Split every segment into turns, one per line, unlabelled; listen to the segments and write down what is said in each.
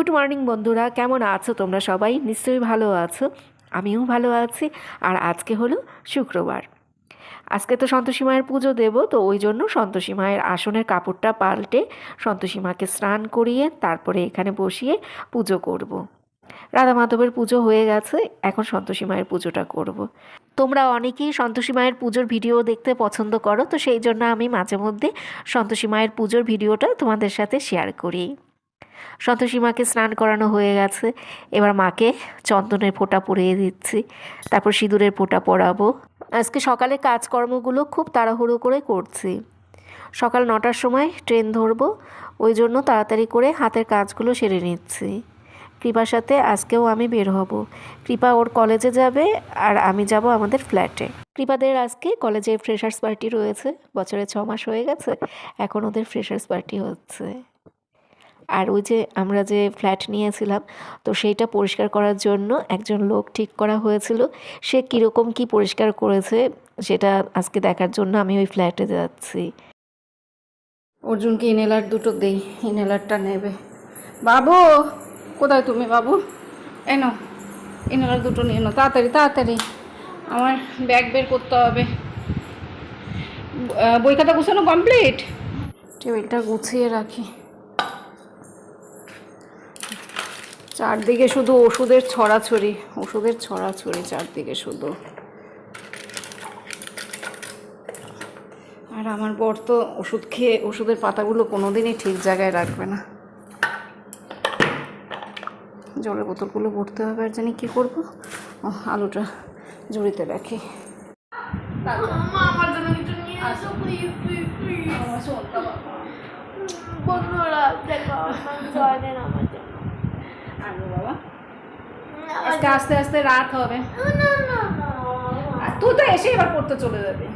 Good morning বন্ধুরা, কেমন আছো তোমরা সবাই নিশ্চয়ই ভালো আছো আমিও ভালো আছি, আর আজকে হলো শুক্রবার আজকে তো সন্তোষী মায়ের পুজো দেব, তো ওই জন্য সন্তোষী মায়ের আসনের কাপড়টা পাল্টে সন্তোষী মাকে স্নান করিয়ে তারপরে এখানে বসিয়ে পুজো করব। রাধা মাধবের পুজো হয়ে গেছে, এখন সন্তোষী মায়ের পুজোটা করব। তোমরা অনেকেই সন্তোষী মায়ের পুজোর ভিডিও দেখতে পছন্দ করো, তো সেই জন্য আমি মাঝে মধ্যে সন্তোষী মায়ের পুজোর ভিডিওটা তোমাদের সাথে শেয়ার করি সন্তোষী মাকে স্নান করানো হয়ে গেছে। এবার মাকে চন্দনের ফোঁটা পরিয়ে দিচ্ছি। তারপর সিঁদুরের ফোঁটা পরাবো। আজকে সকালে কাজকর্মগুলো খুব তাড়াহুড়ো করে করছি। সকাল নটার সময় ট্রেন ধরবো। ওই জন্য তাড়াতাড়ি করে হাতের কাজগুলো সেরে নিচ্ছি। কৃপার সাথে আজকেও আমি বের হব। কৃপা ওর কলেজে যাবে আর আমি যাব আমাদের ফ্ল্যাটে। কৃপাদের আজকে কলেজে ফ্রেশার্স পার্টি রয়েছে। বছরে ছ মাস হয়ে গেছে। এখন ওদের ফ্রেশার্স পার্টি হচ্ছে। আর ওই যে আমরা যে ফ্ল্যাট নিয়েছিলাম তো সেইটা পরিষ্কার করার জন্য একজন লোক ঠিক করা হয়েছিল। সে কীরকম কি পরিষ্কার করেছে সেটা আজকে দেখার জন্য আমি ওই ফ্ল্যাটে যাচ্ছি।
অর্জুনকে ইনহেলার দুটো দেই ইনহেলারটা নেবে। বাবু কোথায় তুমি বাবু? এনো ইনহেলার দুটো নিয়ে এনো তাড়াতাড়ি তাড়াতাড়ি। আমার ব্যাগ বের করতে হবে। বই খাতা গুছানো কমপ্লিট টেবিলটা গুছিয়ে রাখি। চারদিকে শুধু ওষুধের ছড়াছড়ি ওষুধের ছড়াছড়ি চারদিকে শুধু। আর আমার বর তো ওষুধ খেয়ে ওষুধের পাতাগুলো কোনোদিনই ঠিক জায়গায় রাখবে না। জলের বোতলগুলো ভরতে হবে আর জানি কী করব। ও আলুটা জড়িতে রাখি।
আমার জন্য কিছু নিয়ে আসো প্লিজ প্লিজ প্লিজ বন্ধুরা দেখো আমার জল দেন আমার জন্য
আলু বাবা আজকে আস্তে আস্তে রাত হবে। তুই তো এসে এবার পড়তে চলে যাবে।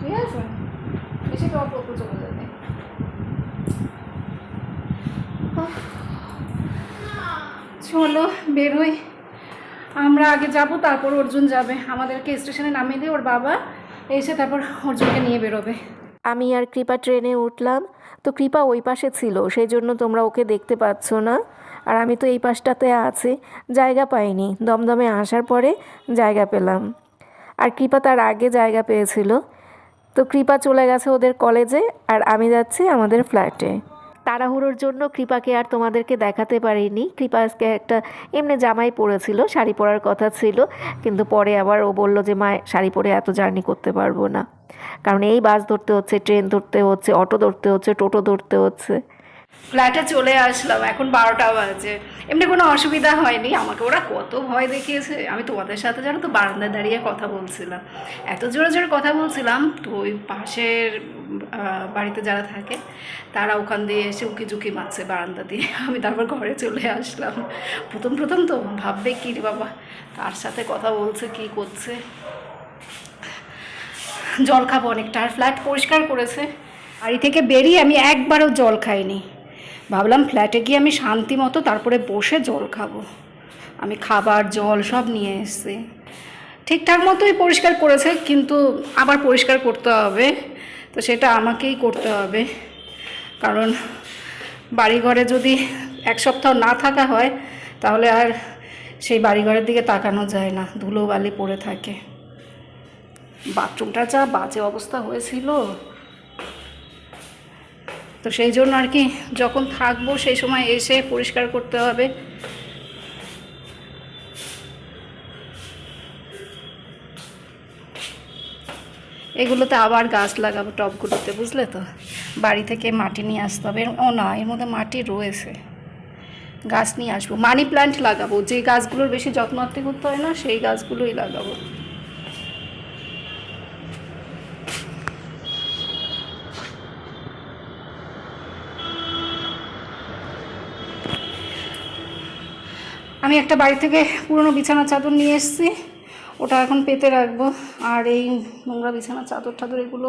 ঠিক আছে এসে তো পড়তে চলে যাবে। চলো, বেরোই। আমরা আগে যাব, তারপর অর্জুন যাবে। আমাদেরকে স্টেশনে নামিয়ে দিয়ে ওর বাবা এসে তারপর অর্জুনকে নিয়ে বেরোবে।
আমি আর কৃপা ট্রেনে উঠলাম। তো কৃপা ওই পাশে ছিল সেই জন্য তোমরা ওকে দেখতে পাচ্ছ না। আর আমি তো এই পাশটাতে আছি, জায়গা পাইনি। দমদমে আসার পরে জায়গা পেলাম। আর কৃপা তার আগে জায়গা পেয়েছিল। তো কৃপা চলে গেছে ওদের কলেজে আর আমি যাচ্ছি আমাদের ফ্ল্যাটে। তাড়াহুড়োর জন্য কৃপাকে আর তোমাদেরকে দেখাতে পারিনি। কৃপা আজকে একটা এমনি জামাই পরেছিল, শাড়ি পরার কথা ছিল, কিন্তু পরে আবার ও বলল যে, মা, শাড়ি পরে এত জার্নি করতে পারব না। কারণ এই বাস ধরতে হচ্ছে, ট্রেন ধরতে হচ্ছে, অটো ধরতে হচ্ছে, টোটো ধরতে হচ্ছে।
ফ্ল্যাটে চলে আসলাম, এখন বারোটা বাজে। এমনি কোনো অসুবিধা হয়নি, আমাকে ওরা কত ভয় দেখিয়েছে। আমি তোমাদের সাথে জানো তো বারান্দায় দাঁড়িয়ে কথা বলছিলাম। এত জোরে জোরে কথা বলছিলাম, তো ওই পাশের বাড়িতে যারা থাকে, তারা ওখান দিয়ে এসে উকি ঝুঁকি মারছে বারান্দা দিয়ে। আমি তারপর ঘরে চলে আসলাম। প্রথম প্রথম তো ভাববে, কি রে বাবা, কার সাথে কথা বলছে, কি করছে? জল খাব অনেকটা। আর ফ্ল্যাট পরিষ্কার করেছে। বাড়ি থেকে বেরিয়ে আমি একবারও জল খাইনি। ভাবলাম ফ্ল্যাটে গিয়ে আমি শান্তি মতো তারপরে বসে জল খাব। আমি খাবার, জল সব নিয়ে এসেছি। ঠিকঠাক মতোই পরিষ্কার করেছে, কিন্তু আবার পরিষ্কার করতে হবে। তো সেটা আমাকেই করতে হবে। কারণ বাড়িঘরে যদি এক সপ্তাহ না থাকা হয়, তাহলে আর সেই বাড়িঘরের দিকে তাকানো যায় না। ধুলো বালি পড়ে থাকে। বাথরুমটা যা বাজে অবস্থা হয়েছিল তো সেই জন্য আর কি যখন থাকব সেই সময় এসে পরিষ্কার করতে হবে। এগুলোতে আবার গাছ লাগাবো টবগুলোতে, বুঝলে তো? বাড়ি থেকে মাটি নিয়ে আসতে হবে। ও না, এর মধ্যে মাটি রয়েছে। গাছ নিয়ে আসব। মানি প্ল্যান্ট লাগাবো। যে গাছগুলোর বেশি যত্নআত্তি করতে হয় না, সেই গাছগুলোই লাগাবো। আমি একটা বাড়ি থেকে পুরনো বিছানা চাদর নিয়ে এসেছি। ওটা এখন পেতে রাখব। আর এই নোংরা বিছানা চাদর টাদর এগুলো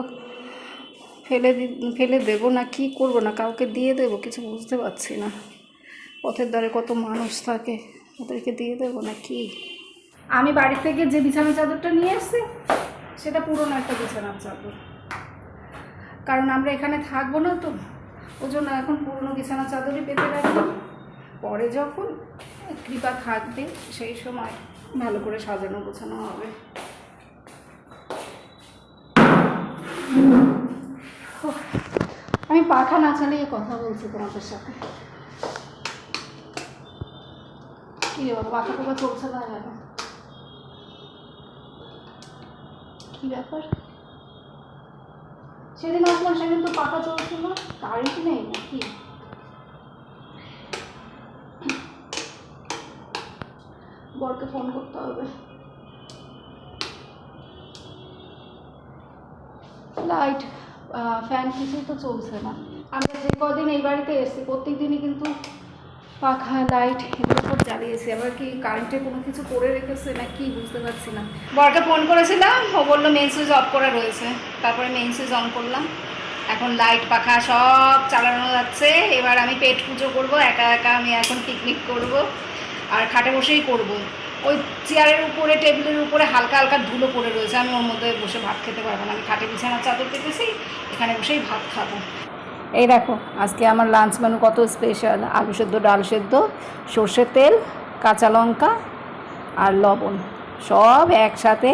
ফেলে দি, ফেলে দেবো না, কি করব না? কাউকে দিয়ে দেবো? কিছু বুঝতে পারছি না। পথের ধারে কত মানুষ থাকে, ওদেরকে দিয়ে দেবো না কি? আমি বাড়ি থেকে যে বিছানা চাদরটা নিয়ে এসেছি, সেটা পুরনো একটা বিছানার চাদর। কারণ আমরা এখানে থাকব না তো ওই জন্য এখন পুরনো বিছানা চাদরই পেতে রাখব পরে যখন কৃপা থাকবে, সেই সময় ভালো করে সাজানো গোছানো হবে। আমি পাখা না চালিয়ে কথা বলছি তোমাদের সাথে। কি রে পাখা চলছে না কেন কি ব্যাপার? সেদিন আসলাম সেদিন তো পাখা চলছিল কারেন্ট নেই নাকি? বরকে ফোন করতে হবে। লাইট ফ্যান কিছুই তো চলছে না। আমি যে কদিন এই বাড়িতে এসেছি প্রত্যেক দিনই কিন্তু পাখা লাইট এগুলো সব জ্বালিয়েছি। আবার কি কারেন্টে কোনো কিছু করে রেখেছে না কি বুঝতে পারছি না। বরকে ফোন করেছিলাম, ও বলল মেন সুইচ অফ করা রয়েছে। তারপরে মেন সুইচ অন করলাম। এখন লাইট পাখা সব চালানো যাচ্ছে। এবার আমি পেট পুজো করব, একা একা আমি এখন পিকনিক করব। আর খাটে বসেই করব। ওই চেয়ারের উপরে, টেবিলের উপরে হালকা হালকা ধুলো পড়ে রয়েছে। আমি ওর মধ্যে বসে ভাত খেতে পারব না। আমি খাটে বিছানার চাদর পেতেছি এখানে বসেই ভাত খাব। এই দেখো, আজকে আমার লাঞ্চ মেনু কত স্পেশাল আলু সেদ্ধ, ডাল সেদ্ধ, সর্ষের তেল, কাঁচা লঙ্কা আর লবণ। সব একসাথে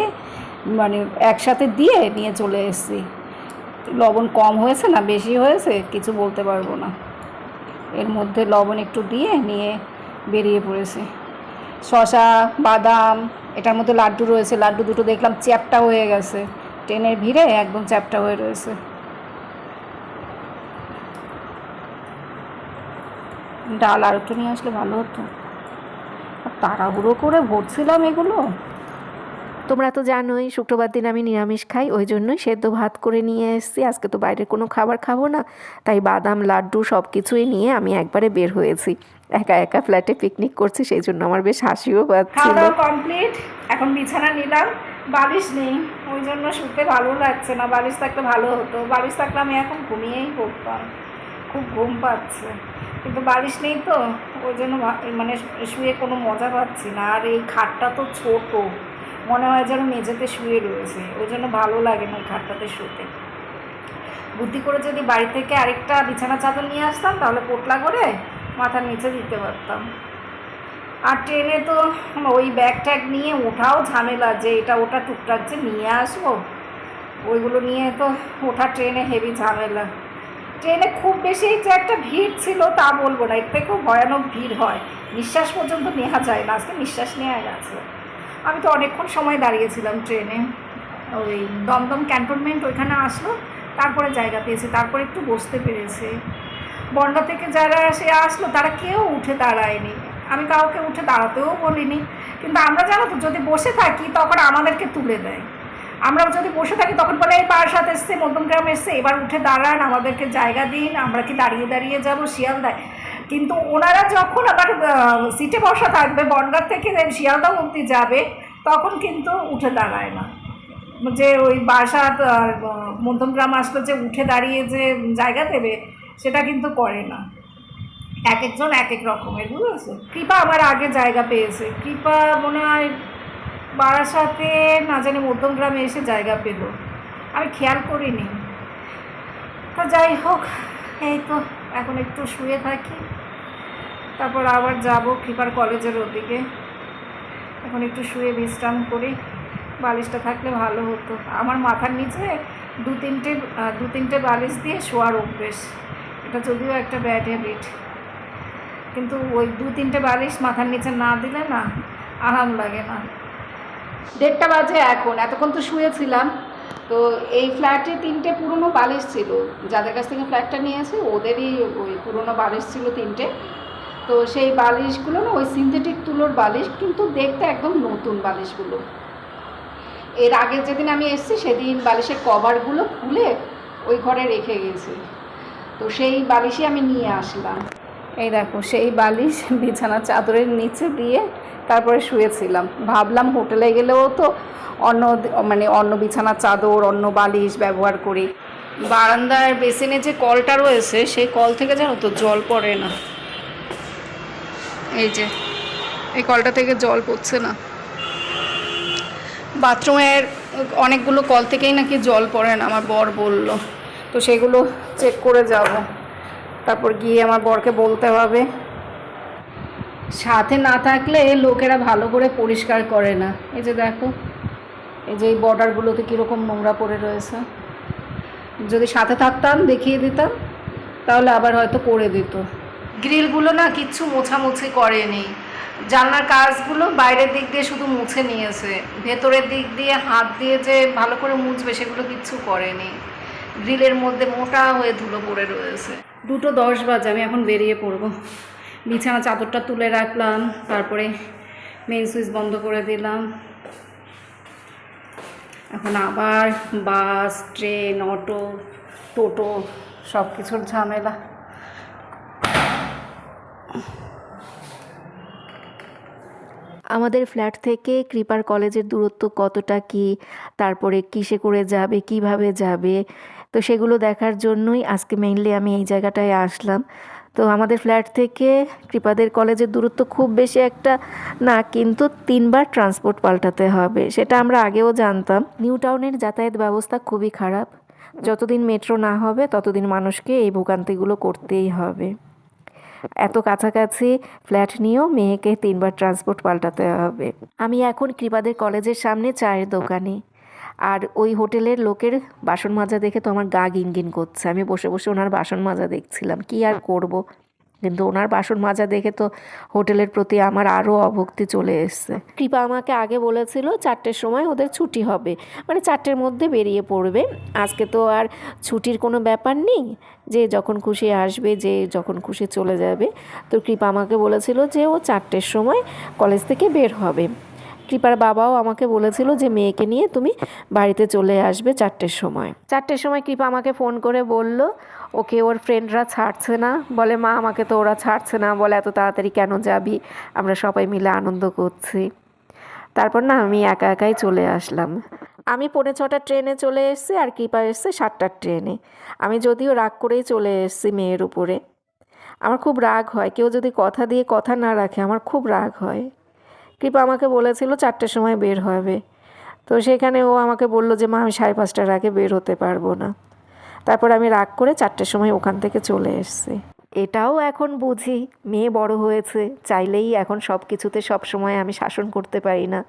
মানে একসাথে দিয়ে নিয়ে চলে এসেছি। লবণ কম হয়েছে না, বেশি হয়েছে? কিছু বলতে পারব না। এর মধ্যে লবণ একটু দিয়ে নিয়ে বেরিয়ে পড়েছে। শশা বাদাম, এটার মধ্যে লাড্ডু রয়েছে। লাড্ডু দুটো দেখলাম চ্যাপটা হয়ে গেছে। ট্রেনের ভিড়ে একদম চ্যাপটা হয়ে রয়েছে। ডাল আর একটু নিয়ে আসলে ভালো হতো। তাড়াহুড়ো করে ভরছিলাম এগুলো।
তোমরা তো জানোই, শুক্রবার দিন আমি নিরামিষ খাই, ওই জন্যই সেদ্ধ ভাত করে নিয়ে এসেছি। আজকে তো বাইরের কোনো খাবার খাব না, তাই বাদাম, লাড্ডু সব কিছুই নিয়ে আমি একবারে বের হয়েছি। একা একা ফ্ল্যাটে পিকনিক করছি, সেই জন্য আমার বেশ হাসিও পাচ্ছিল।
কমপ্লিট, এখন বিছানা নিলাম। বালিশ নেই, ওই জন্য শুতে ভালো লাগছে না। বালিশ থাকলে ভালো হতো। বালিশ থাকলে আমি এখন ঘুমিয়েই পড়তাম। খুব ঘুম পাচ্ছে। কিন্তু বালিশ নেই তো, ওই জন্য মানে শুয়ে কোনো মজা পাচ্ছি না। আর এই খাটটা তো ছোট। মনে হয় যেন মেঝেতে শুয়ে রয়েছে। ওই জন্য ভালো লাগে না ওই খাটটাতে শুতে। বুদ্ধি করে যদি বাড়ি থেকে আরেকটা বিছানা চাদর নিয়ে আসতাম, তাহলে পোটলা করে মাথার নিচে দিতে পারতাম। আর ট্রেনে তো ওই ব্যাগ ট্যাগ নিয়ে ওঠাও ঝামেলা যে এটা ওটা টুকটাক যে নিয়ে আসব, ওইগুলো নিয়ে তো ওঠা ট্রেনে হেভি ঝামেলা। ট্রেনে খুব বেশি যে একটা ভিড় ছিল তা বলব না, এর থেকেও ভয়ানক ভিড় হয়। নিঃশ্বাস পর্যন্ত নেওয়া যায় না, আজকে নিঃশ্বাস নেওয়া গেছে। আমি তো অনেকক্ষণ সময় দাঁড়িয়েছিলাম ট্রেনে। ওই দমদম ক্যান্টনমেন্ট ওইখানে আসলো, তারপরে জায়গা পেয়েছে, তারপরে একটু বসতে পেরেছে। বনগা থেকে যারা সে আসলো, তারা কেউ উঠে দাঁড়ায়নি। আমি কাউকে উঠে দাঁড়াতেও বলিনি। কিন্তু আমরা জানো তো, যদি বসে থাকি, তখন আমাদেরকে তুলে দেয়। আমরা যদি বসে থাকি, তখন বলে, এই বারাসাত এসছে, মধ্যমগ্রাম এসছে, এবার উঠে দাঁড়ান, আমাদেরকে জায়গা দিন, আমরা কি দাঁড়িয়ে দাঁড়িয়ে যাব? শিয়ালদায়। কিন্তু ওনারা যখন আবার সিটে বসা থাকবে, বনগাঁ থেকে শিয়ালদা অবধি যাবে, তখন কিন্তু উঠে দাঁড়ায় না। যে ওই আর মধ্যমগ্রাম আসলে যে উঠে দাঁড়িয়ে যে জায়গা দেবে, সেটা কিন্তু করে না। এক একজন এক এক রকমের, বুঝেছ? কৃপা আমার আগে জায়গা পেয়েছে। কৃপা মনে হয় বারাসাতে, না জানি মধ্যমগ্রামে এসে জায়গা পেল। আমি খেয়াল করিনি। তো যাই হোক, এই তো, এখন একটু শুয়ে থাকি। তারপর আবার যাব কৃপার কলেজের ওদিকে। এখন একটু শুয়ে বিশ্রাম করি। বালিশটা থাকলে ভালো হতো। আমার মাথার নিচে দু তিনটে দু তিনটে বালিশ দিয়ে শোয়ার অভ্যেস। এটা যদিও একটা ব্যাড হ্যাবিট কিন্তু ওই দু তিনটে বালিশ মাথার নিচে না দিলে না আরাম লাগে না। দেড়টা বাজে এখন। এতক্ষণ তো শুয়েছিলাম। তো এই ফ্ল্যাটে তিনটে পুরনো বালিশ ছিল। যাদের কাছ থেকে ফ্ল্যাটটা নিয়েছে, ওদেরই ওই পুরনো বালিশ ছিল তিনটে। তো সেই বালিশগুলো না, ওই সিনথেটিক তুলোর বালিশ কিন্তু দেখতে একদম নতুন বালিশগুলো। এর আগে যেদিন আমি এসেছি, সেদিন বালিশের কভারগুলো খুলে ওই ঘরে রেখে গেছি। তো সেই বালিশই আমি নিয়ে আসলাম। এই দেখো, সেই বালিশ বিছানা চাদরের নিচে দিয়ে তারপরে শুয়েছিলাম। ভাবলাম হোটেলে গেলেও তো অন্য মানে অন্য বিছানা চাদর, অন্য বালিশ ব্যবহার করি। বারান্দার বেসিনে যে কলটা রয়েছে, সেই কল থেকে জানো তো জল পড়ে না। এই যে, এই কলটা থেকে জল পড়ছে না। বাথরুমের অনেকগুলো কল থেকেই নাকি জল পড়ে না, আমার বর বলল। তো সেগুলো চেক করে যাব। তারপর গিয়ে আমার বরকে বলতে হবে। সাথে না থাকলে লোকেরা ভালো করে পরিষ্কার করে না। এই যে দেখো, এই যে এই বর্ডারগুলোতে কীরকম নোংরা পড়ে রয়েছে। যদি সাথে থাকতাম, দেখিয়ে দিতাম, তাহলে আবার হয়তো করে দিত। গ্রিলগুলো না কিচ্ছু মোছামুছি করেনি। জানলার কাজগুলো বাইরের দিক দিয়ে শুধু মুছে নিয়েছে। ভেতরের দিক দিয়ে হাত দিয়ে যে ভালো করে মুছবে সেগুলো কিচ্ছু করেনি। গ্রিলের মধ্যে মোটা হয়ে ধুলো পড়ে রয়েছে। দুটো দশ বাজে, আমি এখন বেরিয়ে পড়ব। বিছানা চাদরটা তুলে রাখলাম, তারপরে মেন সুইচ বন্ধ করে দিলাম। এখন আবার বাস, ট্রেন, অটো, টোটো সব কিছুর ঝামেলা।
আমাদের ফ্ল্যাট থেকে কৃপার কলেজের দূরত্ব কতটা কি? তারপরে কিসে করে যাবে? কীভাবে যাবে? তো সেগুলো দেখার জন্যই আজকে মেইনলি আমি এই জায়গাটায় আসলাম। তো আমাদের ফ্ল্যাট থেকে কৃপাদের কলেজের দূরত্ব খুব বেশি একটা না, কিন্তু তিনবার ট্রান্সপোর্ট পাল্টাতে হবে, সেটা আমরা আগেও জানতাম। নিউ টাউনের যাতায়াত ব্যবস্থা খুবই খারাপ। যতদিন মেট্রো না হবে, ততদিন মানুষকে এই ভোগান্তিগুলো করতেই হবে। এত কাছাকাছি ফ্ল্যাট নিয়েও মেয়েকে তিনবার ট্রান্সপোর্ট পাল্টাতে হবে। আমি এখন কৃপাদের কলেজের সামনে চায়ের দোকানে। আর ওই হোটেলের লোকের বাসন মাজা দেখে তো আমার গা গিনগিন করছে। আমি বসে বসে ওনার বাসন মাজা দেখছিলাম। কি আর করব? কিন্তু ওনার বাসন মাজা দেখে তো হোটেলের প্রতি আমার আরও অভক্তি চলে এসছে। কৃপা আমাকে আগে বলেছিল চারটের সময় ওদের ছুটি হবে। মানে চারটের মধ্যে বেরিয়ে পড়বে। আজকে তো আর ছুটির কোনো ব্যাপার নেই। যে যখন খুশি আসবে, যে যখন খুশি চলে যাবে। তো কৃপা আমাকে বলেছিল যে ও চারটের সময় কলেজ থেকে বের হবে। কৃপার বাবাও আমাকে বলেছিল যে, মেয়েকে নিয়ে তুমি বাড়িতে চলে আসবে চারটের সময়। চারটের সময় কৃপা আমাকে ফোন করে বলল, ওকে ওর ফ্রেন্ডরা ছাড়ছে না। বলে, মা, আমাকে তো ওরা ছাড়ছে না। বলে, এত তাড়াতাড়ি কেন যাবি? আমরা সবাই মিলে আনন্দ করছি। তারপর না, আমি একা একাই চলে আসলাম। আমি পৌনে ছটার ট্রেনে চলে এসেছি আর কৃপা এসছে সাতটার ট্রেনে। আমি যদিও রাগ করেই চলে এসেছি মেয়ের উপরে। আমার খুব রাগ হয়। কেউ যদি কথা দিয়ে কথা না রাখে, আমার খুব রাগ হয়। কৃপা আমাকে বলেছিল চারটের সময় বের হবে। তো সেখানে ও আমাকে বলল যে মা আমি সাড়ে পাঁচটার আগে বের হতে পারব না। তারপর আমি রাগ করে চারটের সময় ওখান থেকে চলে এসেছি। এটাও এখন বুঝি। মেয়ে বড় হয়েছে চাইলেই এখন সব কিছুতে সব সময় আমি শাসন করতে পারি না।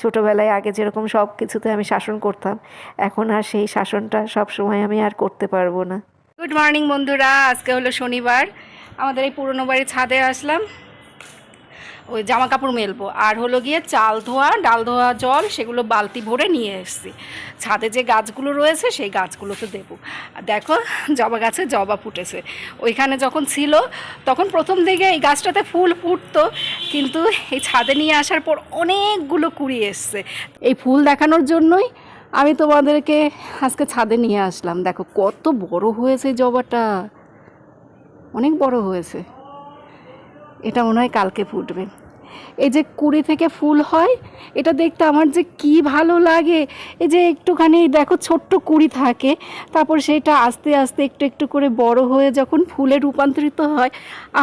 ছোটোবেলায় আগে যেরকম সব কিছুতে আমি শাসন করতাম এখন আর সেই শাসনটা সব সময় আমি আর করতে পারব না।
গুড মর্নিং বন্ধুরা। আজকে হলো শনিবার। আমাদের এই পুরনো বাড়ির ছাদে আসলাম। ওই জামা কাপড় মেলবো। আর হলো গিয়ে চাল ধোয়া, ডাল ধোয়া, জল সেগুলো বালতি ভরে নিয়ে এসেছি। ছাদে যে গাছগুলো রয়েছে সেই গাছগুলোতে দেবো। দেখো, জবা গাছে জবা ফুটেছে। ওইখানে যখন ছিল, তখন প্রথম দিকে এই গাছটাতে ফুল ফুটতো, কিন্তু এই ছাদে নিয়ে আসার পর অনেকগুলো কুড়ি এসছে। এই ফুল দেখানোর জন্যই আমি তোমাদেরকে আজকে ছাদে নিয়ে আসলাম। দেখো, কত বড় হয়েছে জবাটা। অনেক বড় হয়েছে। এটা মনে হয় কালকে ফুটবে। এই যে কুড়ি থেকে ফুল হয়, এটা দেখতে আমার যে কি ভালো লাগে। এই যে একটুখানি দেখো ছোট্ট কুড়ি থাকে, তারপর সেটা আস্তে আস্তে একটু একটু করে বড় হয়ে যখন ফুলে রূপান্তরিত হয়,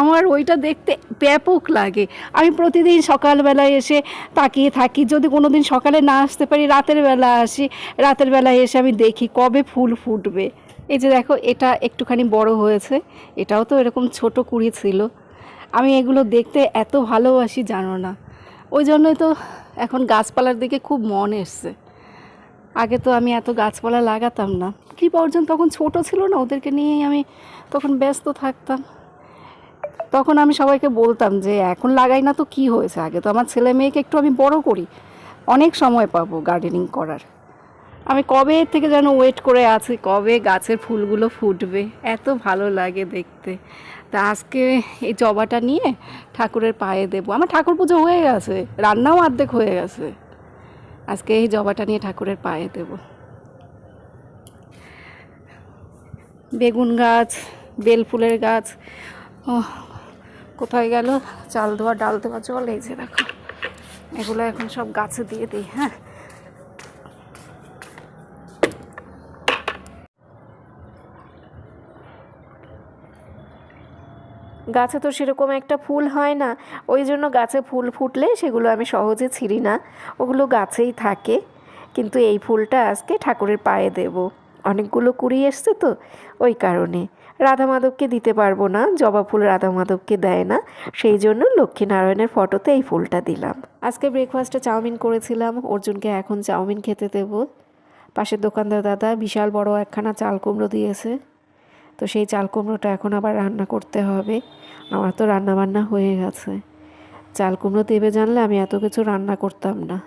আমার ওইটা দেখতে ব্যাপক লাগে। আমি প্রতিদিন সকালবেলায় এসে তাকিয়ে থাকি, যদি কোনো দিন সকালে না আসতে পারি, রাতের বেলা আসি, রাতের বেলায় এসে আমি দেখি কবে ফুল ফুটবে। এই যে দেখো, এটা একটুখানি বড় হয়েছে, এটাও তো এরকম ছোট কুড়ি ছিল। আমি এগুলো দেখতে এত ভালোবাসি, জানো না। ওই জন্যই তো এখন গাছপালার দিকে খুব মন এসছে। আগে তো আমি এত গাছপালা লাগাতাম না। কৃপা অর্জন তখন ছোট ছিল না, ওদেরকে নিয়েই আমি তখন ব্যস্ত থাকতাম। তখন আমি সবাইকে বলতাম যে, এখন লাগাই না তো কি হয়েছে? আগে তো আমার ছেলে মেয়েকে একটু আমি বড় করি। অনেক সময় পাবো গার্ডেনিং করার। আমি কবে থেকে যেন ওয়েট করে আছি? কবে গাছের ফুলগুলো ফুটবে? এত ভালো লাগে দেখতে। তা আজকে এই জবাটা নিয়ে ঠাকুরের পায়ে দেবো। আমার ঠাকুর পুজো হয়ে গেছে, রান্নাও অর্ধেক হয়ে গেছে। আজকে এই জবাটা নিয়ে ঠাকুরের পায়ে দেব। বেগুন গাছ বেল ফুলের গাছ ও কোথায় গেল? চাল ধোয়া, ডাল দেওয়া জল, এই যে দেখো, এগুলো এখন সব গাছে দিয়ে দিই হ্যাঁ?
গাছে তো সেরকম একটা ফুল হয় না। ওই জন্য গাছে ফুল ফুটলে সেগুলো আমি সহজে ছিঁড়ি না। ওগুলো গাছেই থাকে। কিন্তু এই ফুলটা আজকে ঠাকুরের পায়ে দেব। অনেকগুলো কুড়ি এসছে তো, ওই কারণে। রাধা মাধবকে দিতে পারব না, জবা ফুল রাধা মাধবকে দেয় না। সেই জন্য লক্ষ্মীনারায়ণের ফটোতে এই ফুলটা দিলাম। আজকে ব্রেকফাস্টে চাউমিন করেছিলাম। অর্জুনকে এখন চাউমিন খেতে দেব। পাশের দোকানদার দাদা বিশাল বড় একখানা চাল কুমড়ো দিয়েছে। তো সেই চাল কুমড়োটা এখন আবার রান্না করতে হবে। আমার তো রান্না বান্না হয়ে গেছে। চাল কুমড়ো দেবে জানলে আমি এত কিছু রান্না করতাম না।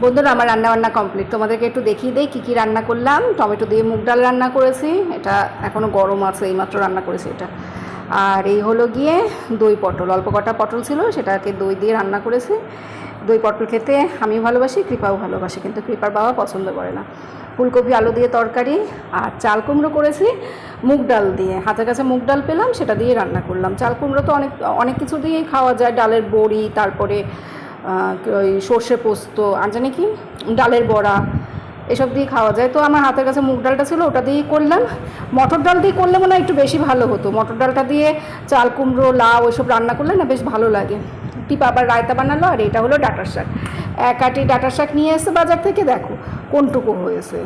বন্ধুরা, আমার রান্না বান্না কমপ্লিট। তোমাদেরকে একটু দেখিয়ে দেই কী কী রান্না করলাম। টমেটো দিয়ে মুগ ডাল রান্না করেছি। এটা এখনও গরম আছে, এইমাত্র রান্না করেছি এটা। আর এই হলো গিয়ে দই পটল। অল্প কটা পটল ছিল, সেটাকে দই দিয়ে রান্না করেছি। দই পটল খেতে আমি ভালোবাসি, কৃপাও ভালোবাসি, কিন্তু কৃপার বাবা পছন্দ করে না। ফুলকপি, আলু দিয়ে তরকারি আর চাল কুমড়ো করেছি, মুগ ডাল দিয়ে। হাতের কাছে মুগ ডাল পেলাম, সেটা দিয়ে রান্না করলাম। চাল কুমড়ো তো অনেক অনেক কিছু দিয়েই খাওয়া যায়। ডালের বড়ি, তারপরে ওই সর্ষে পোস্ত আর জানি কি? ডালের বড়া, এসব দিয়ে খাওয়া যায়। তো আমার হাতের কাছে মুগ ডালটা ছিল, ওটা দিয়েই করলাম। মটর ডাল দিয়ে করলে মনে হয় একটু বেশি ভালো হতো। মটর ডালটা দিয়ে চাল কুমড়ো, লাউ ওইসব রান্না করলে না বেশ ভালো লাগে। টিপা আবার রায়তা বানালো আর এটা হলো ডাটার শাক। এক আটি ডাটার শাক নিয়ে এসে বাজার থেকে দেখো কোনটুকু হয়েছে।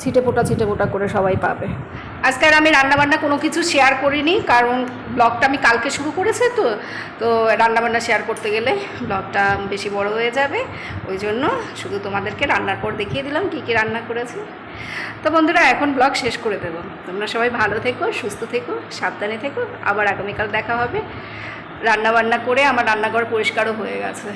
ছিটে পোটা ছিটে পোটা করে সবাই পাবে। আজকে আমি রান্নাবান্না কোনো কিছু শেয়ার করিনি, কারণ ব্লগটা আমি কালকে শুরু করেছি তো তো রান্নাবান্না শেয়ার করতে গেলে ব্লগটা বেশি বড় হয়ে যাবে। ওই জন্য শুধু তোমাদেরকে রান্নার পর দেখিয়ে দিলাম কী কী রান্না করেছি। তো বন্ধুরা, এখন ব্লগ শেষ করে দেবো। তোমরা সবাই ভালো থেকো, সুস্থ থেকো, সাবধানে থেকো। আবার আগামীকাল দেখা হবে। রান্না বান্না করে আমার রান্নাঘর পরিষ্কারও হয়ে গেছে।